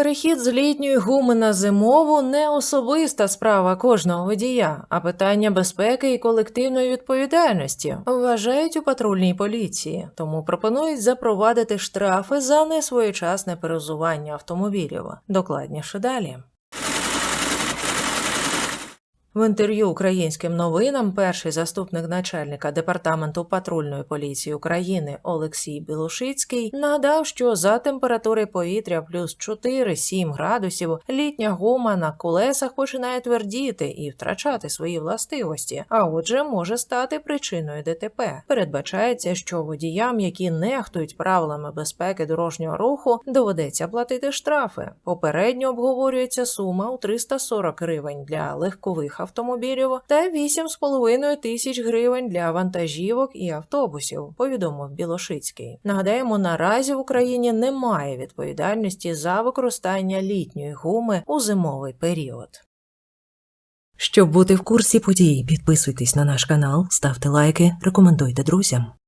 Перехід з літньої гуми на зимову не особиста справа кожного водія, а питання безпеки і колективної відповідальності вважають у патрульній поліції, тому пропонують запровадити штрафи за несвоєчасне перезування автомобілів. Докладніше далі. В інтерв'ю українським новинам перший заступник начальника департаменту патрульної поліції України Олексій Білошицький нагадав, що за температури повітря плюс 4-7 градусів літня гума на колесах починає твердіти і втрачати свої властивості, а отже, може стати причиною ДТП. Передбачається, що водіям, які нехтують правилами безпеки дорожнього руху, доведеться платити штрафи. Попередньо обговорюється сума у 340 гривень для легкових автомобілів та 8,5 тисяч гривень для вантажівок і автобусів, повідомив Білошицький. Нагадаємо, наразі в Україні немає відповідальності за використання літньої гуми у зимовий період. Щоб бути в курсі подій, підписуйтесь на наш канал, ставте лайки, рекомендуйте друзям.